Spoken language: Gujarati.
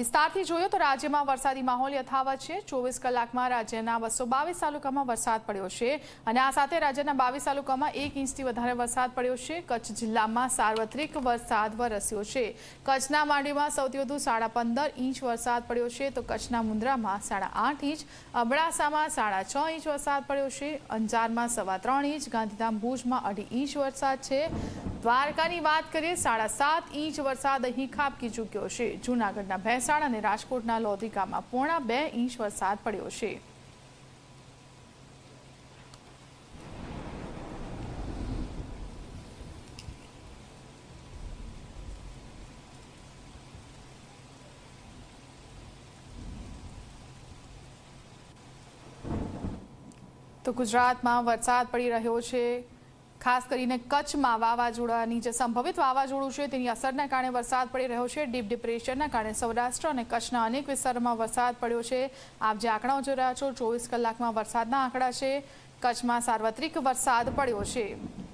વિસ્તારથી જોયો તો રાજ્યમાં વરસાદી માહોલ યથાવત છે. ચોવીસ કલાકમાં રાજ્યના બસો બાવીસ તાલુકામાં વરસાદ પડ્યો છે અને આ સાથે રાજ્યના બાવીસ તાલુકામાં એક ઇંચથી વધારે વરસાદ પડ્યો છે. કચ્છ જિલ્લામાં સાર્વત્રિક વરસાદ વરસ્યો છે. કચ્છના માંડવીમાં સૌથી વધુ સાડા પંદર ઇંચ વરસાદ પડ્યો છે. તો કચ્છના મુન્દ્રામાં સાડા આઠ ઇંચ, અબડાસામાં સાડા છ ઇંચ વરસાદ પડ્યો છે. અંજારમાં સવા ત્રણ ઇંચ, ગાંધીધામ ભુજમાં અઢી ઇંચ વરસાદ છે. દ્વારકાની વાત કરીએ, સાડા સાત ઇંચ વરસાદ અહીં ખાબકી ચૂક્યો છે. જૂનાગઢના ભેસાણ અને રાજકોટના લોધિકામાં પોણા બે ઇંચ વરસાદ પડ્યો છે. તો ગુજરાતમાં વરસાદ પડી રહ્યો છે. ખાસ કરીને કચ્છમાં વાવાઝોડાની જે સંભવિત વાવાઝોડું છે, તેની અસરના કારણે વરસાદ પડી રહ્યો છે. ડીપ ડિપ્રેશનના કારણે સૌરાષ્ટ્ર અને કચ્છના અનેક વિસ્તારોમાં વરસાદ પડ્યો છે. આપ જે આંકડાઓ જોઈ રહ્યા છો, ચોવીસ કલાકમાં વરસાદના આંકડા છે. કચ્છમાં સાર્વત્રિક વરસાદ પડ્યો છે.